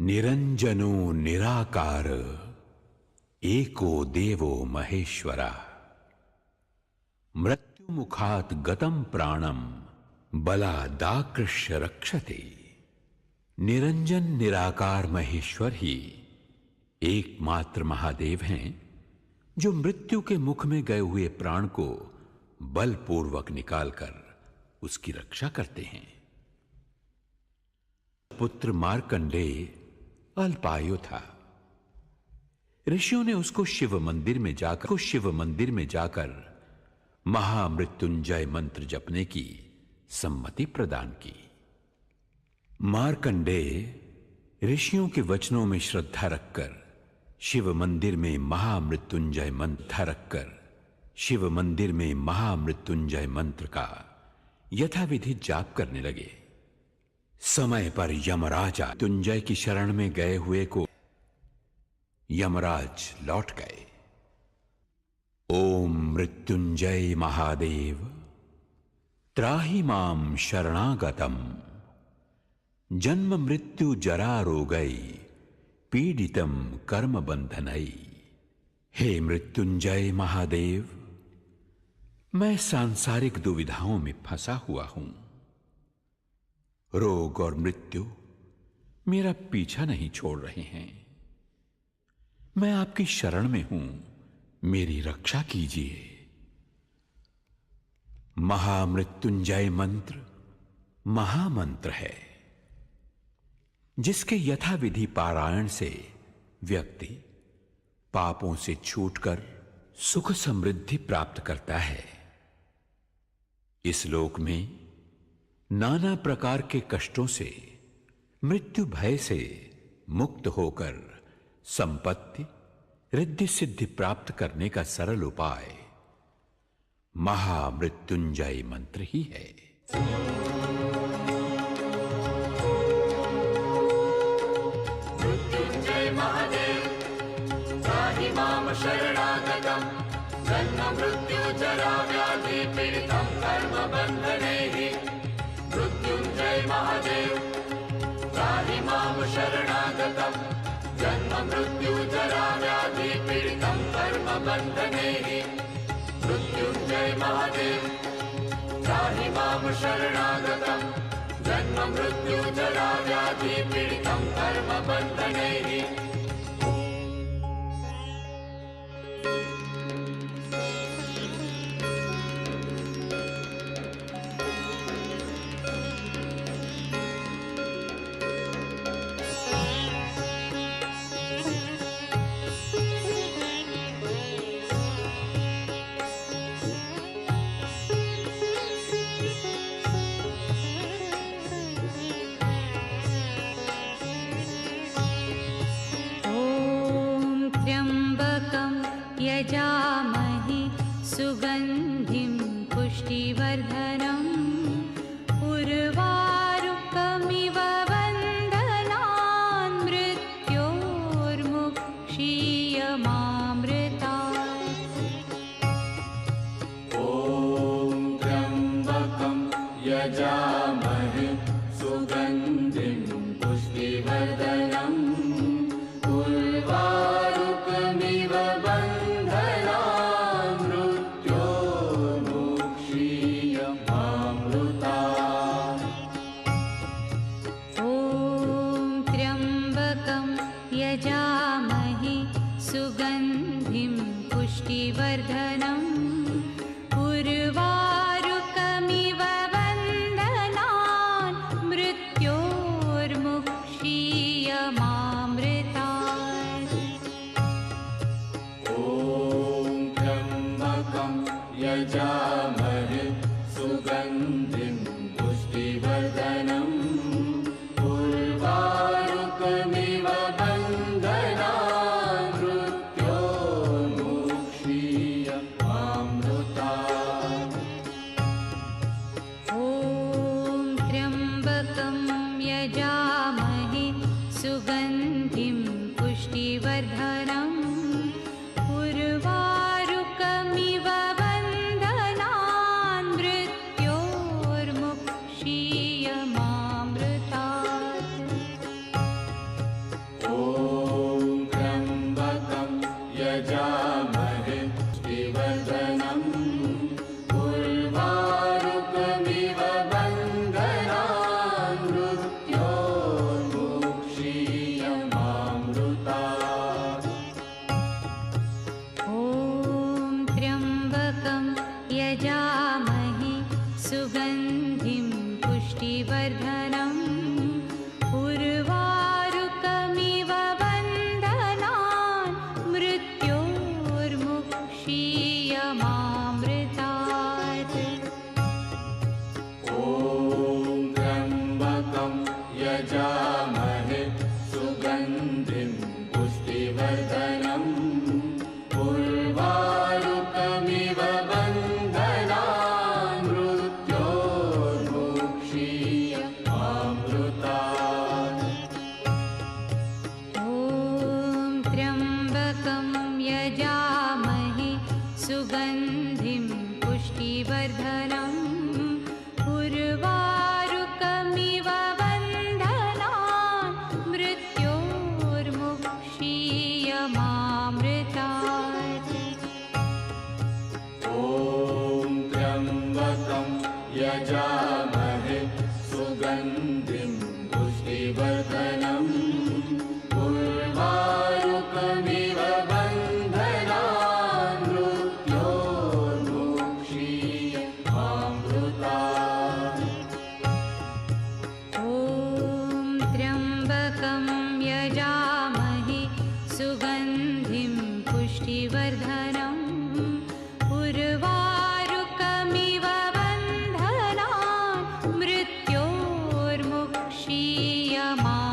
निरंजनो निराकार, एको देवो महेश्वरा। मृत्यु मुखात गतम प्राणम बलादाकृष्य रक्षते। निरंजन निराकार महेश्वर ही एकमात्र महादेव हैं, जो मृत्यु के मुख में गए हुए प्राण को बलपूर्वक निकालकर उसकी रक्षा करते हैं। पुत्र मार्कंडेय अल्पायु था। ऋषियों ने उसको शिव मंदिर में जाकर शिव मंदिर में जाकर महामृत्युंजय मंत्र जपने की सम्मति प्रदान की। मारकंडे ऋषियों के वचनों में श्रद्धा रखकर, शिव मंदिर में महामृत्युंजय मंत्र रखकर, शिव मंदिर में महामृत्युंजय मंत्र का यथाविधि जाप करने लगे। समय पर यमराजा तुंजय की शरण में गए हुए को यमराज लौट गए। ओम मृत्युंजय महादेव, त्राही माम शरणागतम। जन्म मृत्यु जरा रोगई पीड़ितम कर्म बंधनई हे मृत्युंजय महादेव, मैं सांसारिक दुविधाओं में फंसा हुआ हूँ। रोग और मृत्यु मेरा पीछा नहीं छोड़ रहे हैं। मैं आपकी शरण में हूँ। मेरी रक्षा कीजिए। महामृत्युंजय मंत्र महामंत्र है, जिसके यथाविधि पारायण से व्यक्ति पापों से छूटकर सुख समृद्धि प्राप्त करता है। इस लोक में नाना प्रकार के कष्टों से, मृत्यु भय से मुक्त होकर संपत्ति, रिद्धि सिद्धि प्राप्त करने का सरल उपाय महामृत्युंजय मंत्र ही है। मृत्युञ्जय महादेव त्राहि माँ जन्म मृत्यु जरा व्याधि पीडितं कर्मबन्धनैः मृत्युञ्जय मां शरणागतम्। जन्म मृत्यु जरा व्याधि पीडितं कर्मबन्धनैः मृत्युञ्जय महादेव जाहि मां शरणागतम्। जन्म मृत्यु जरा व्याधि पीडितं कर्मबन्धनैः यजामहे सुगन्धिं पुष्टिवर्धनम् गोवर्धन Oh. सुगन्धिं पुष्टिवर्धनम्। Mama.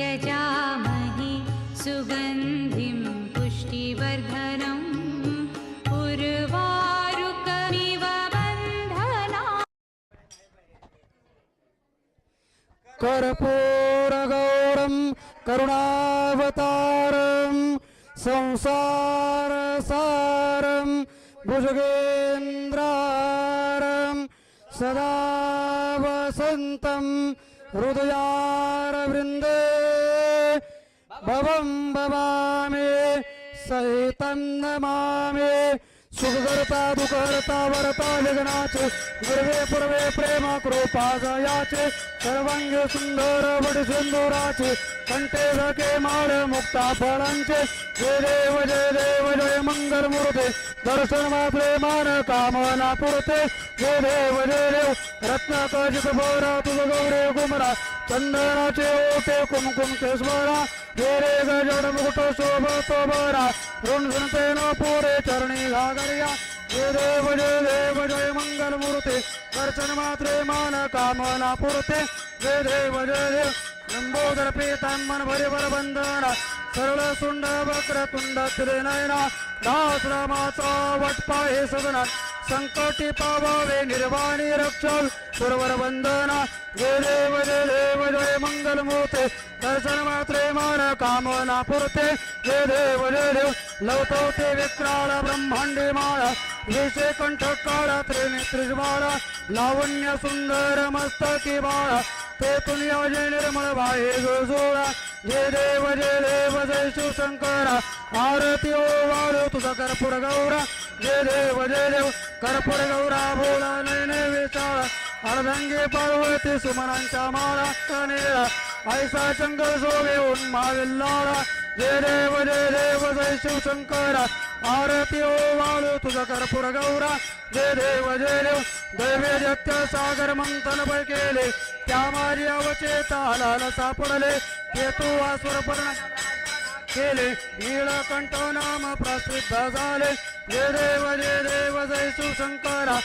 यजामहि सुगन्धिं पुष्टिवर्धनम् उर्वारुकमिव कर्पूरगौरं करुणावतारं संसारसारं भुजगेन्द्रारं सदा वसन्तं हृदयारवृन्दे भवामि सहितं नमामे। सुखकर्ता दुःखहर्ता वरता विघ्नाचे गुरवे पूर्वे प्रेम कृपा जयाचे। सर्वांगी सुंदर वड सिंदुराचे कंठे झके माळ मुक्ता फळांचे। जय देव जय देव जय मंगल मूर्ते। दर्शन मात्रे मान कामना पुरते। जय देव जय देव। रत्न कजित भोरा तुझ गौरे कुमरा चंदनाचे ओटे कुमकुम ते स्मरा। रे गजड मुकुट शोभतो बरा ऋण सुनतेन पुरे चरणी घागरिया। हे देव जय देव जय मंगल मूर्ते। दर्शन मात्रे मान कामना पुरते। जय देव जय देव। लंबोदर पीतांबन भरिवर बंधना सरळ सुंड वक्र तुंड त्रिनयना। दास रामाचा वटपा हे सदना। संकटी पावावे निर्वाणी रक्षावी सुरवर वंदना जय देव जय देव जय मंगल मूर्ते। दर्शन मात्रे मन कामना पुरते। जे देव देव लवतो ते विक्राळ ब्रह्मांडी माळा। विषय कंठ काळा त्रिनेत्री माळा लावण्य सुंदर मस्तकी बाळा। ते तुनिया जय निर्मळ बाहे जोळा। जे देव जे देव जय शिवशंकरा। आरती ओ वाळू तुझा कर्पूर गौरा। जे देव जय देव कर्पूर गौरा भोला नैने विशाळा। अर्धांगे पार्वती सुमनांच्या माळा कनेरा। ऐसा चंग शोभे उन्माविल्लाळा जय देव जय देव जय शिवशंकरा आरती ओ वाळू तुझा कर्पूर गौरा जय देव जय देव दैवे जत्य सागर मंथन पै केले त्या मारी अवचेता हालाला सापडले केतू आसुर पर्ण केले। नीळकंठ नाम प्रसिद्ध झाले। जय देव जय देव जय शिवशंकरा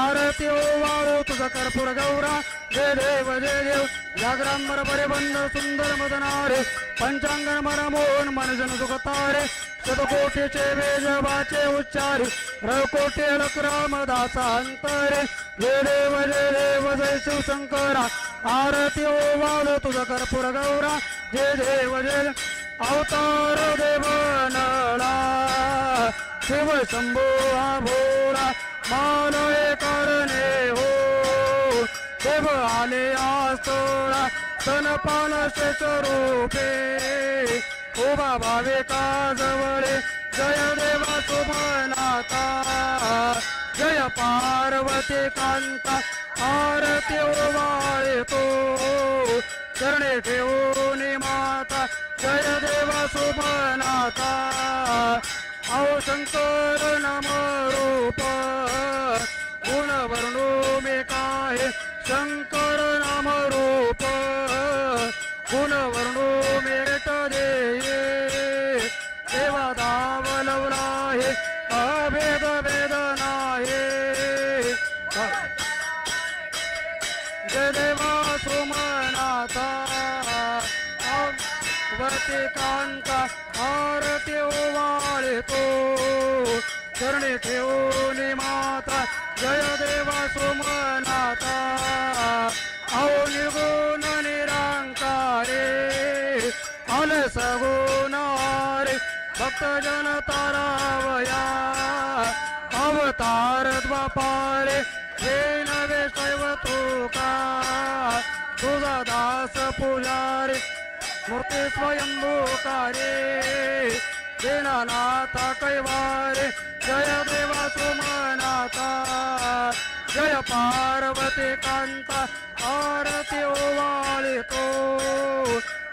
आरती ओ वाळू तुझा कर्पूर गौरा जय देव जय देव। जागरांबर बरोबर बंद सुंदर मदनारे पंचांगण मनमोहन मनजन सुखतारे शतकोटीचे वेजबाचे उच्चारे रवकोटी दासा अंतरे जय देव जय देव जय शिवशंकरा आरती ओ वाळू तुझा कर्पूर गौरा जय देव जय अवतार देव नळा शिव शंभो भोरा भोळा मानवे करणे हो देव आले आस्तोळा स्तनपान रूपे उभा भावे का जवळे जय देवा सुमनाता जय पार्वती कांता आरती ओवाळे तो चरणे ठेवून माता जय देवा सुमनाता औ शंकर नमः. चरणी ठेवून माता जय देवा सुमनाथा. औ निर्गुण निरांकारे अलस गुण रे भक्त जन तारावया अवतार द्वापारे हे नवे शैव तुका. तुझा दास पुजारे मूर्ती स्वयंभूकारे. दीनानाथा कैवारे जय देवा सुमनाथा जय पार्वती कांता आरती ओवाळितो.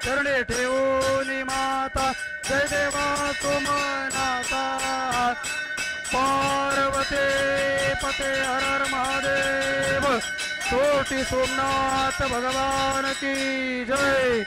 चरणे ठेवून माता जय देवा सुमनाथा पार्वती पते हर हर महादेव छोटी सोमनाथ भगवान की जय.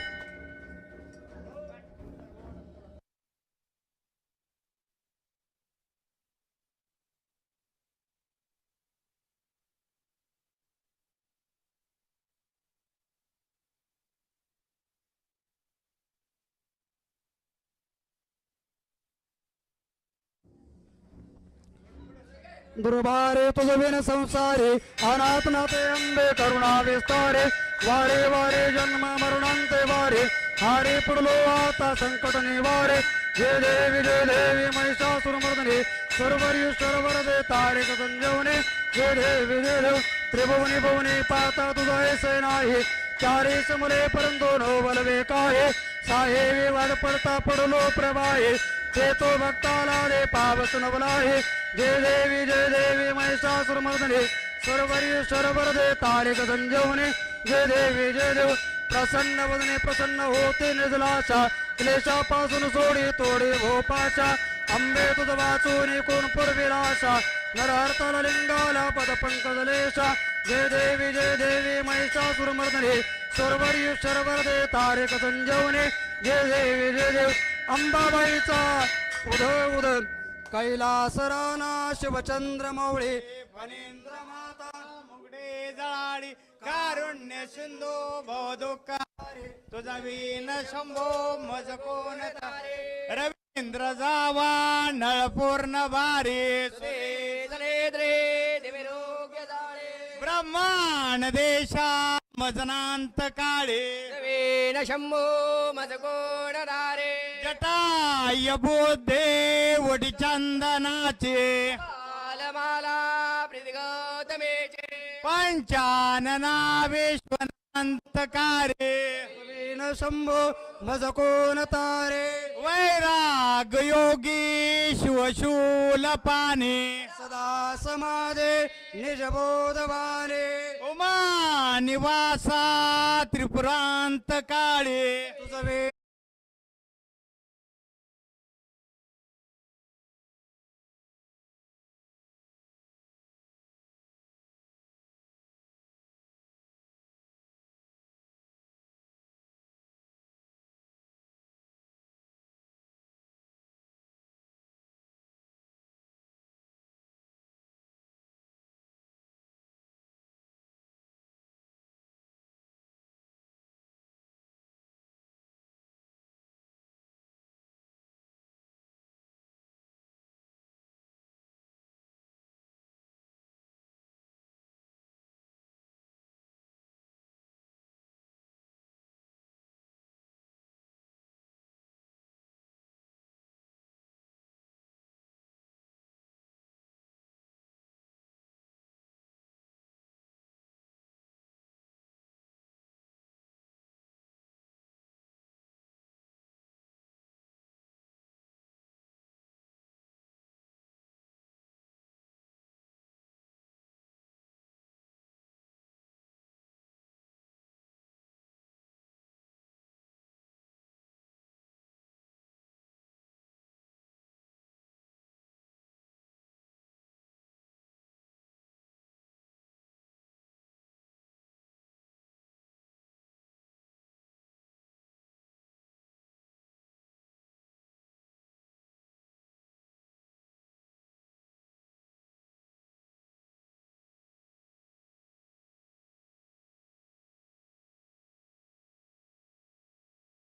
दुर्भारे तुझविन संसारे अनाथ नाते अंबे करुणा विस्तारे वारे वारे जन्म मरणांते वारे हारे पुढलो आता संकट निवारे. जय देवी जय देवी महिषासुरमर्दने सर्वरी सर्वर दे तारिक संजवने. जय देवी जय देव त्रिभुवनी भुवनी पाता तुझा ऐसे नाही. चारे समले परंतु नो बलवे काहे साहेबी वाद पडता पडलो प्रवाहे. ते तो भक्ताला दे पावस नवलाहे. जय देवी जय देवी महिषासुर मर्दने सर्वर्य सर्वर दे तारिक संजीवने जय देवी जय देव प्रसन्न वदने प्रसन्न होते निर्जलाशा क्लेशापासून सोडी तोडी भोपाशा अंबे तुझ वाचून कोण पुरविलाशा नरहर्तल लिंगाला पद पंकजलेशा जय देवी जय देवी महिषासुर सर्वर्य सर्वर दे तारिक जय देवी जय देव अंबाबाईचा उदय उदय. कैलास राणा शिवचंद्र मौळे फणींद्र माता मुगडे जाळी कारुण्य सिंधू भवदुःखारे तुझा वीन शंभो मज कोण तारे? रवींद्र जावा नळ पूर्ण भारी ब्रह्म ब्रह्मांड देशा मजनांत काळे. वेण शंभो मज कोण दारे जटाय बुद्धे वडी चंदनाचे. प्रीती गौतमेचे पंचानना विश्वनांत कारे वेण शंभो मज कोण तारे वैराग योगी शिवशूल पाने सदा समाधे निजबोधवाने. उमा निवासा त्रिपुरांत काळे तुझ वेण